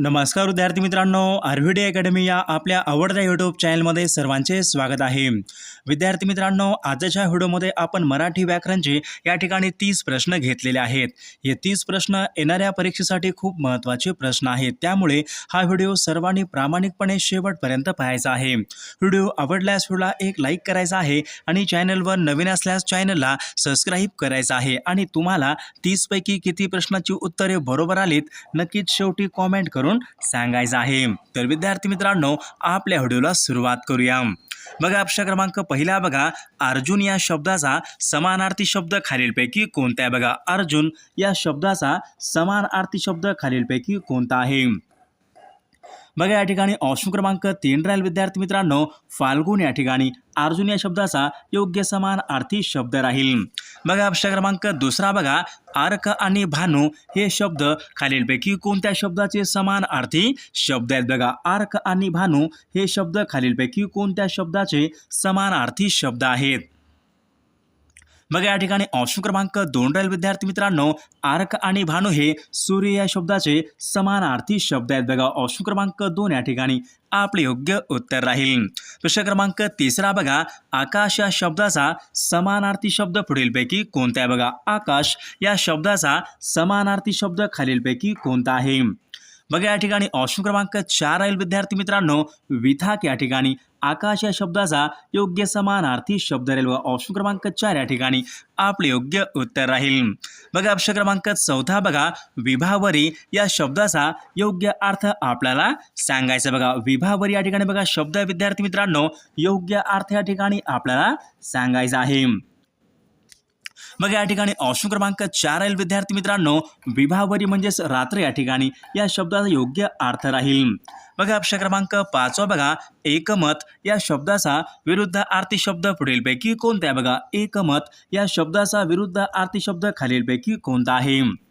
नमस्कार विद्यार्थी मित्रांनो आर व्हीडी अकॅडमी या आपल्या आवडत्या यूट्यूब चॅनलमध्ये सर्वांचे स्वागत आहे. विद्यार्थी मित्रांनो आजच्या व्हिडिओमध्ये आपण मराठी व्याकरणचे या ठिकाणी तीस प्रश्न घेतलेले आहेत. हे तीस प्रश्न येणाऱ्या परीक्षेसाठी खूप महत्त्वाचे प्रश्न आहेत. त्यामुळे हा व्हिडिओ सर्वांनी प्रामाणिकपणे शेवटपर्यंत पाहायचा आहे. व्हिडिओ आवडल्यास व्हिडिओला एक लाईक करायचा आहे आणि चॅनलवर नवीन असल्यास चॅनलला सबस्क्राईब करायचं आहे. आणि तुम्हाला तीसपैकी किती प्रश्नाची उत्तरे बरोबर आलीत नक्कीच शेवटी कॉमेंट करून सांगायचं आहे. तर विद्यार्थी मित्रांनो आपल्या व्हिडिओला सुरुवात करूया बघा अपशा क्रमांक पहिला बघा. अर्जुन या शब्दाचा समानार्थी शब्द खालीलपैकी कोणता आहे? बघा अर्जुन या शब्दाचा समानार्थी शब्द खालीलपैकी कोणता आहे? बघा या ठिकाणी ऑप्शन क्रमांक तीन राहील विद्यार्थी मित्रांनो. फाल्गुन या ठिकाणी अर्जुन या शब्दाचा योग्य समान अर्थी शब्द राहील. बघा प्रश्न क्रमांक दुसरा बघा. आर्क आणि भानू हे शब्द खालीलपैकी कोणत्या शब्दाचे समान अर्थी शब्द आहेत बघा. आर्क आणि भानू हे शब्द खालीलपैकी कोणत्या शब्दाचे समान अर्थी शब्द आहेत? बघा या ठिकाणी ऑप्शन क्रमांक दोन राहील विद्यार्थी मित्रांनो. आर्क आणि भानू हे सूर्य या शब्दाचे समानार्थी शब्द आहेत. बघा ऑप्शन क्रमांक दोन या ठिकाणी आपले योग्य उत्तर राहील. प्रश्न क्रमांक तिसरा बघा आकाश या शब्दाचा समानार्थी शब्द पुढीलपैकी कोणता आहे? बघा आकाश या शब्दाचा समानार्थी शब्द खालीलपैकी कोणता आहे? बघा या ठिकाणी ऑप्शन क्रमांक चार राहील विद्यार्थी मित्रांनो. विथाक या ठिकाणी आकाश या शब्दाचा योग्य समानार्थी शब्द राहील. बघा ऑप्शन क्रमांक चार या ठिकाणी आपले योग्य उत्तर राहील. बघा ऑप्शन क्रमांक चौथा बघा विभावरी या शब्दाचा योग्य अर्थ आपल्याला सांगायचा बघा विभावरी या ठिकाणी बघा शब्द विद्यार्थी मित्रांनो. योग्य अर्थ या ठिकाणी आपल्याला सांगायचा आहे. मग या ठिकाणी ऑप्शन क्रमांक चार राहील विद्यार्थी मित्रांनो. विभावरी म्हणजेच रात्र या ठिकाणी. या शब्दाचा योग्य अर्थ राहील. बघा ऑप्शन क्रमांक पाचवा बघा. एकमत या शब्दाचा विरुद्ध आरती शब्द पुढीलपैकी कोणता आहे? बघा एकमत या शब्दाचा विरुद्ध आरती शब्द खालीलपैकी कोणता आहे?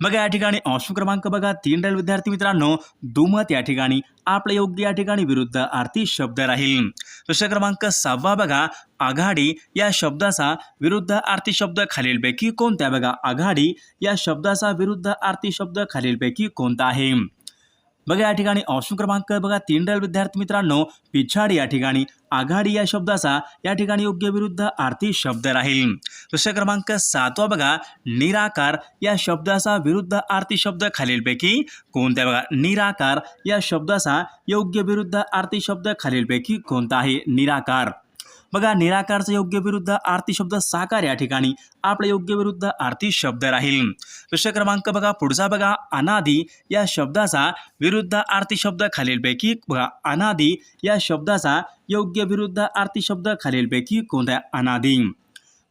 बघा या ठिकाणी ऑप्शन क्रमांक बघा. तीन राहील विद्यार्थी मित्रांनो दुमत या ठिकाणी आपलं योग्य या ठिकाणी विरुद्ध आरती शब्द राहील. प्रश्न क्रमांक सहावा बघा. आघाडी या शब्दाचा विरुद्ध आरती शब्द खालीलपैकी कोणता बघा आघाडी या शब्दाचा विरुद्ध आरती शब्द खालीलपैकी कोणता आहे? बघा या ठिकाणी ऑप्शन क्रमांक बघा तीन राहील विद्यार्थी मित्रांनो पिछाडी या ठिकाणी आघाडी या शब्दाचा या ठिकाणी योग्य विरुद्ध आर्थिक शब्द राहील. प्रश्न क्रमांक सातवा बघा निराकार या शब्दाचा विरुद्ध आर्थिक शब्द खालीलपैकी कोणता बघा? निराकार या शब्दाचा योग्य विरुद्ध आर्थिक शब्द खालीलपैकी कोणता आहे? निराकार. बघा निराकारचा योग्य विरुद्ध आरती शब्द साकार या ठिकाणी. आपला योग्य विरुद्ध आरती शब्द राहील. प्रश्न क्रमांक बघा पुढचा बघा अनादी या शब्दाचा विरुद्ध आरती शब्द खालीलपैकी बघा अनादी या शब्दाचा योग्य विरुद्ध आरती शब्द खालीलपैकी कोणता अनादी.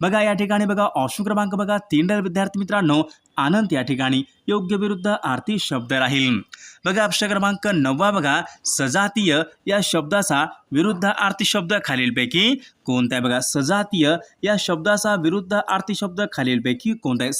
बघा या ठिकाणी बघा ऑप्शन क्रमांक बघा तीन विद्यार्थी मित्रांनो आनंद या ठिकाणी योग्य विरुद्ध आरती शब्द राहील. बघा अक्षर क्रमांक नववा बघा सजातीय या शब्दाचा विरुद्ध आर्थिक शब्द खालीलपैकी कोणता आहे? बघा सजातीय या शब्दाचा विरुद्ध आर्थिक शब्द खालीलपैकी कोणता आहे?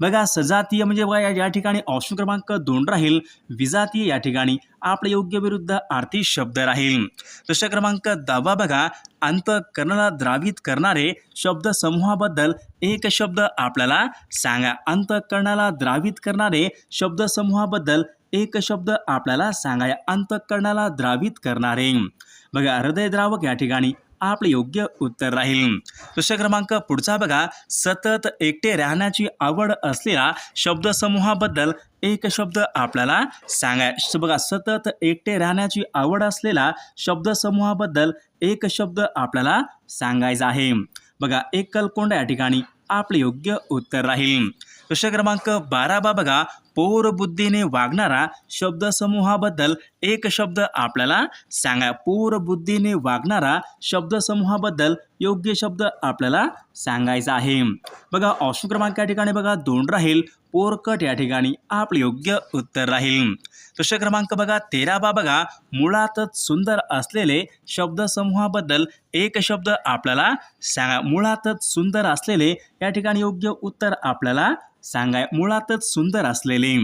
बघा सजातीय म्हणजे बघा या या ठिकाणी ऑप्शन क्रमांक दोन राहील. विजातीय या ठिकाणी आपलं योग्य विरुद्ध आर्थिक शब्द राहील. प्रश्न क्रमांक दहावा बघा अंतकरणाला द्रावित करणारे शब्द समूहाबद्दल एक शब्द आपल्याला सांगा. अंतकरणाला द्रावित करणारे शब्द समूहाबद्दल एक शब्द आपल्याला सांगा. या अंतकरणाला द्रावित करणारे. बघा हृदयद्रावक या ठिकाणी आपले योग्य उत्तर राहील. प्रश्न क्रमांक पुढचा बघा. सतत एकटे राहण्याची आवड असलेला शब्दसमूहाबद्दल एक शब्द आपल्याला सांगाय बघा सतत एकटे राहण्याची आवड असलेला शब्दसमूहाबद्दल एक शब्द आपल्याला सांगायचा आहे. बघा एकलकोंडा या ठिकाणी आपले योग्य उत्तर राहील. प्रश्न क्रमांक बारावा बघा. पोर बुद्धीने वागणारा शब्दसमूहाबद्दल एक शब्द आपल्याला सांगा. पोर बुद्धीने वागणारा शब्दसमूहाबद्दल योग्य शब्द आपल्याला सांगायचा आहे. बघा ऑप्शन क्रमांक या ठिकाणी बघा दोन राहील. पोरकट या ठिकाणी आपलं योग्य उत्तर राहील. प्रश्न क्रमांक बघा तेरावा बघा. मुळातच सुंदर असलेले शब्दसमूहाबद्दल एक शब्द आपल्याला सांगा. मुळातच सुंदर असलेले या ठिकाणी योग्य उत्तर आपल्याला सांगाय मुळातच सुंदर असलेले.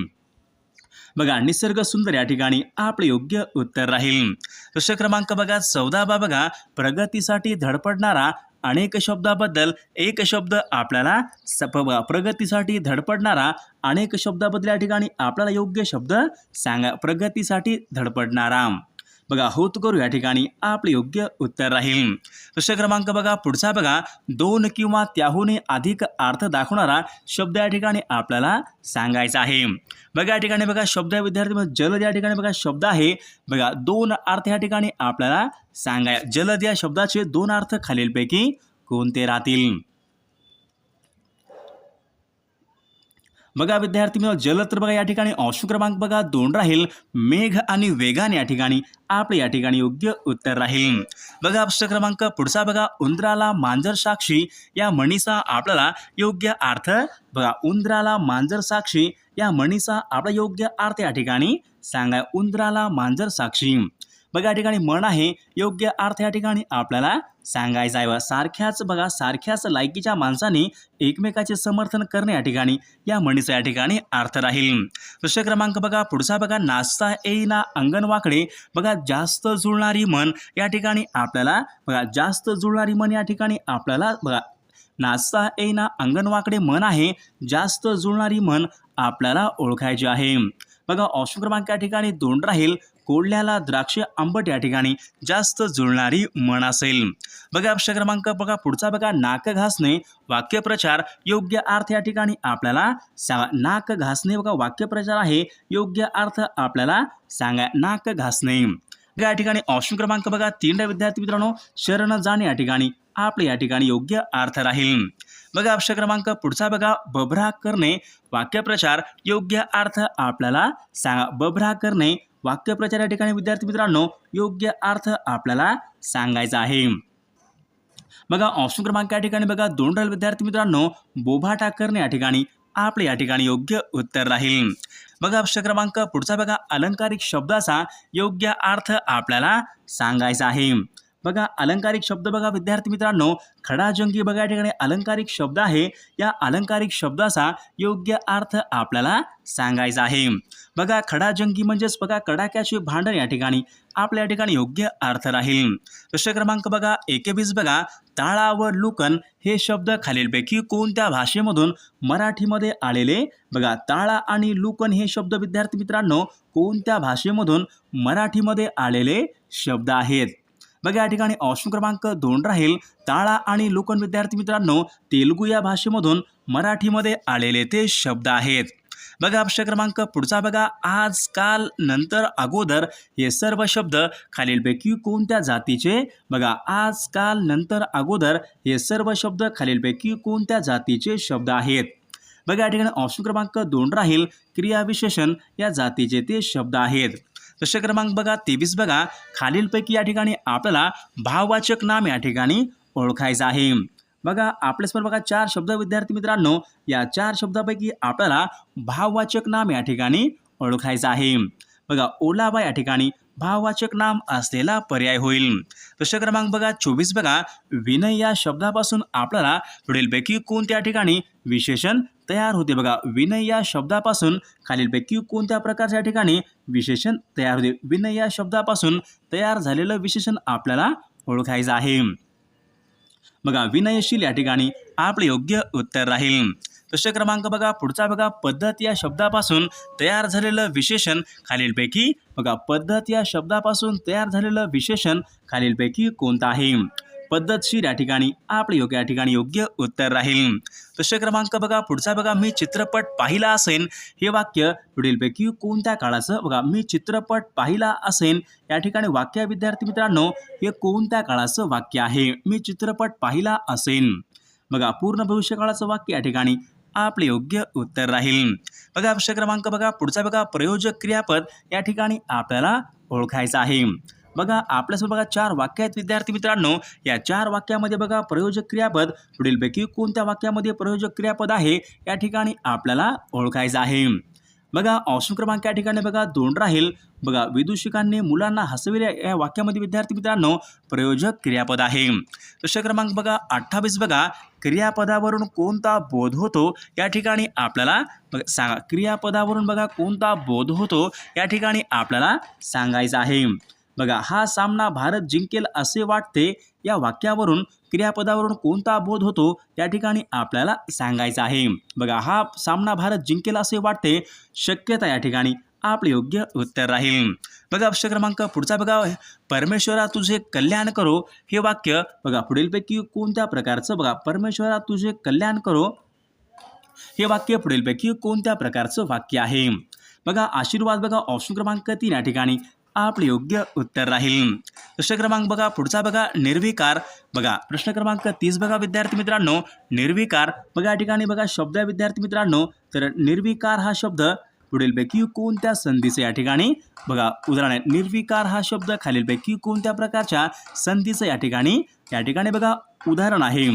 बघा निसर्ग सुंदर या ठिकाणी आपले योग्य उत्तर राहील. प्रश्न क्रमांक बघा चौदावा बघा प्रगतीसाठी धडपडणारा अनेक शब्दाबद्दल एक शब्द आपल्याला सप प्रगतीसाठी धडपडणारा अनेक शब्दाबद्दल या ठिकाणी आपल्याला योग्य शब्द सांगा प्रगतीसाठी धडपडणारा. बघा होत करू या ठिकाणी आपले योग्य उत्तर राहील. प्रश्न क्रमांक बघा पुढचा बघा दोन किंवा त्याहूनही अधिक अर्थ दाखवणारा शब्द या ठिकाणी आपल्याला सांगायचा आहे. बघा या ठिकाणी बघा शब्द आहे विद्यार्थी जलद या ठिकाणी बघा शब्द आहे. बघा दोन अर्थ या ठिकाणी आपल्याला सांगाय जलद या शब्दाचे दोन अर्थ खालीलपैकी कोणते राहतील? बघा विद्यार्थी मित्र जलद तर बघा या ठिकाणी. अंश क्रमांक बघा दोन राहील. मेघ आणि वेगाने या ठिकाणी आपले या ठिकाणी योग्य उत्तर राहील. बघा प्रश्न क्रमांक पुढचा बघा उंदराला मांजर साक्षी या म्हणीचा आपल्याला योग्य अर्थ बघा उंदराला मांजर साक्षी या म्हणीचा आपला योग्य अर्थ या ठिकाणी सांगा उंदराला मांजर साक्षी. बघा या ठिकाणी मन आहे योग्य अर्थ या ठिकाणी आपल्याला सांगायचा आहे. सारख्याच बघा सारख्याच लायकीच्या माणसाने एकमेकाचे समर्थन करणे या ठिकाणी या म्हणीचा या ठिकाणी अर्थ राहील. प्रश्न क्रमांक बघा पुढचा बघा नाचता येईना अंगण वाकडे बघा जास्त जुळणारी मन या ठिकाणी आपल्याला बघा जास्त जुळणारी मन या ठिकाणी आपल्याला बघा नाचता येईना अंगण वाकडे मन आहे जास्त जुळणारी मन आपल्याला ओळखायची आहे. बघा ऑप्शन क्रमांक या ठिकाणी दोन राहील. कोल्ह्याला द्राक्ष आंबट या ठिकाणी जास्त जुळणारी म्हण असेल. बघा प्रश्न क्रमांक बघा पुढचा बघा नाक घासणे वाक्यप्रचार योग्य अर्थ या ठिकाणी आपल्याला सांगा. नाक घासणे बघा वाक्यप्रचार आहे योग्य अर्थ आपल्याला सांगा. नाक घासणे बघा या ठिकाणी ऑप्शन क्रमांक बघा तीन विद्यार्थी मित्रांनो शरण जाणे या ठिकाणी आपले या ठिकाणी योग्य अर्थ राहील. बघा ऑप्शन क्रमांक पुढचा बघा बभरा करणे वाक्यप्रचार योग्य अर्थ आपल्याला सांगा. बभरा करणे वाक्यप्रचार या ठिकाणी विद्यार्थी मित्रांनो योग्य अर्थ आपल्याला सांगायचा आहे. बघा ऑप्शन क्रमांक या ठिकाणी बघा. दोन राहील विद्यार्थी मित्रांनो बोभाटा करणे या ठिकाणी आपले या ठिकाणी योग्य उत्तर राहील. बघा ऑप्शन क्रमांक पुढचा बघा. अलंकारिक शब्दाचा योग्य अर्थ आपल्याला सांगायचा आहे. बघा अलंकारिक शब्द बघा विद्यार्थी मित्रांनो. खडाजंगी बघा या ठिकाणी अलंकारिक शब्द आहे. या अलंकारिक शब्दाचा योग्य अर्थ आपल्याला सांगायचा आहे. बघा खडाजंगी म्हणजेच बघा कडाक्याचे भांडण या ठिकाणी. आपल्या ठिकाणी योग्य अर्थ राहील. प्रश्न क्रमांक बघा एकेवीस बघा. ताळा व लुकन हे शब्द खालीलपैकी कोणत्या भाषेमधून मराठीमध्ये आलेले? बघा ताळा आणि लुकन हे शब्द विद्यार्थी मित्रांनो कोणत्या भाषेमधून मराठीमध्ये आलेले शब्द आहेत? बघा या ठिकाणी ऑप्शन क्रमांक दोन राहील. ताळा आणि लोकन विद्यार्थी मित्रांनो तेलुगू या भाषेमधून मराठीमध्ये आलेले ते शब्द आहेत. बघा प्रश्न क्रमांक पुढचा बघा. आज काल नंतर अगोदर हे सर्व शब्द खालीलपैकी कोणत्या जातीचे? बघा आज काल नंतर अगोदर हे सर्व शब्द खालीलपैकी कोणत्या जातीचे शब्द आहेत? बघा या ठिकाणी ऑप्शन क्रमांक दोन राहील. क्रियाविशेषण या जातीचे ते शब्द आहेत. प्रश्न क्रमांक बघा तेवीस बघा. खालीलपैकी या ठिकाणी आपल्याला भाववाचक नाम या ठिकाणी ओळखायचं आहे. बघा आपल्यासमोर बघा चार शब्द विद्यार्थी मित्रांनो या चार शब्दापैकी आपल्याला भाववाचक नाम या ठिकाणी ओळखायचं आहे. बघा ओलावा या ठिकाणी भाववाचक नाम असलेला पर्याय होईल. प्रश्न क्रमांक बघा चोवीस बघा. विनय या शब्दापासून आपल्याला पुढीलपैकी कोणत्या ठिकाणी विशेषण तयार होते बघा? विनय या शब्दापासून खालीलपैकी कोणत्या प्रकारच्या ठिकाणी विशेषण तयार होते? विनय या शब्दापासून तयार झालेलं विशेषण आपल्याला ओळखायचं आहे. बघा विनयशील या ठिकाणी आपले योग्य उत्तर राहील. प्रश्न क्रमांक बघा पुढचा बघा पद्धत या शब्दापासून तयार झालेलं विशेषण खालीलपैकी बघा पद्धत या शब्दापासून तयार झालेलं विशेषण खालीलपैकी कोणतं आहे? पद्धतशीर या ठिकाणी आपले योग्य या ठिकाणी योग्य उत्तर राहील. प्रश्न क्रमांक बघा पुढचा बघा मी चित्रपट पाहिला असेन हे वाक्य पुढीलपैकी कोणत्या काळाचं? बघा मी चित्रपट पाहिला असेन या ठिकाणी वाक्य विद्यार्थी मित्रांनो हे कोणत्या काळाचं वाक्य आहे? मी चित्रपट पाहिला असेन. बघा पूर्ण भविष्यकाळाचं वाक्य या ठिकाणी आपले योग्य उत्तर राहील. बघा प्रश्न क्रमांक बघा. पुढचा बघा. प्रयोजक क्रियापद या ठिकाणी आपल्याला ओळखायचं आहे. बघा आपल्यासोबत बघा चार वाक्य आहेत विद्यार्थी मित्रांनो. या चार वाक्यामध्ये बघा प्रयोजक क्रियापद. पुढीलपैकी कोणत्या वाक्यामध्ये प्रयोजक क्रियापद आहे? या ठिकाणी आपल्याला ओळखायचं आहे. बघा ऑप्शन क्रमांक या ठिकाणी बघा दोन राहील. बघा विदूषिकांनी मुलांना हसविले या वाक्यामध्ये विद्यार्थी मित्रांनो प्रयोजक क्रियापद आहे. प्रश्न क्रमांक बघा अठ्ठावीस बघा क्रियापदावरून कोणता बोध होतो? या ठिकाणी आपल्याला बघा सांगा क्रियापदावरून बघा कोणता बोध होतो? या ठिकाणी आपल्याला सांगायचं आहे. बघा हा सामना भारत जिंकेल असे वाटते या वाक्यावरून क्रियापदावरून कोणता बोध होतो या ठिकाणी आपल्याला सांगायचं आहे. बघा हा सामना भारत जिंकेल असे वाटते शक्यता या ठिकाणी आपले योग्य उत्तर राहील. बघा प्रश्न क्रमांक पुढचा बघा. परमेश्वरा तुझे कल्याण करो. हे वाक्य बघा पुढीलपैकी कोणत्या प्रकारचं? बघा परमेश्वरा तुझे कल्याण करो. हे वाक्य पुढीलपैकी कोणत्या प्रकारचं वाक्य आहे? बघा आशीर्वाद बघा ऑप्शन क्रमांक तीन या ठिकाणी आपले योग्य उत्तर राहील. प्रश्न क्रमांक बघा पुढचा बघा निर्विकार बघा. प्रश्न क्रमांक तीस बघा विद्यार्थी मित्रांनो. निर्विकार बघा या ठिकाणी बघा शब्द आहे विद्यार्थी मित्रांनो. तर निर्विकार हा शब्द पुढीलपैकी कोणत्या संधीचं या ठिकाणी बघा उदाहरण आहे. निर्विकार हा शब्द खालीलपैकी कोणत्या प्रकारच्या संधीचं या ठिकाणी या ठिकाणी बघा उदाहरण आहे.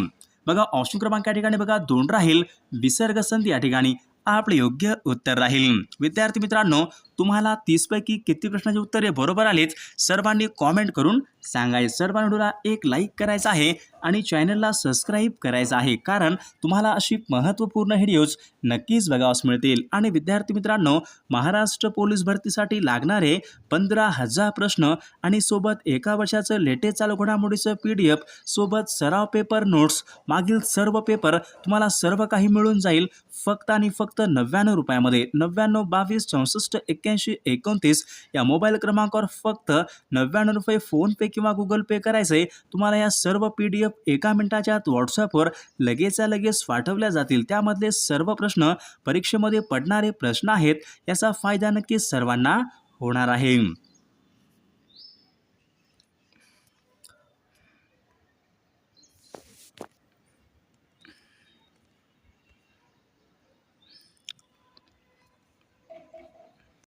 बघा ऑप्शन क्रमांक या ठिकाणी बघा दोन राहील. विसर्ग संधी या ठिकाणी आपले योग्य उत्तर राहील. विद्यार्थी मित्रांनो तुम्हाला तीसपैकी किती प्रश्नाचे उत्तरे बरोबर आलेच सर्वांनी कॉमेंट करून सांगायचे सर्व व्हिडिओला एक लाईक करायचा आहे आणि चॅनलला सबस्क्राईब करायचं आहे. कारण तुम्हाला अशी महत्त्वपूर्ण व्हिडिओज नक्कीच बघावास मिळतील. आणि विद्यार्थी मित्रांनो महाराष्ट्र पोलीस भरतीसाठी लागणारे पंधरा हजार प्रश्न आणि सोबत एका वर्षाचं लेटेस्ट चालू घडामोडीचं पी डी एफ सोबत सराव पेपर नोट्स मागील सर्व पेपर तुम्हाला सर्व काही मिळून जाईल. फक्त आणि फक्त नव्याण्णव रुपयामध्ये. नव्याण्णव बावीस चौसष्ट एक्क्याऐंशी एकोणतीस या मोबाईल क्रमांकावर फक्त नव्याण्णव रुपये फोनपे किंवा गुगल पे करायचे. तुम्हाला या सर्व पी डी एफ एका मिनिटाच्या आत व्हॉट्सअपवर लगेचच्या लगेच पाठवल्या जातील. त्यामधले सर्व प्रश्न परीक्षेमध्ये पडणारे प्रश्न आहेत याचा फायदा नक्की सर्वांना होणार आहे.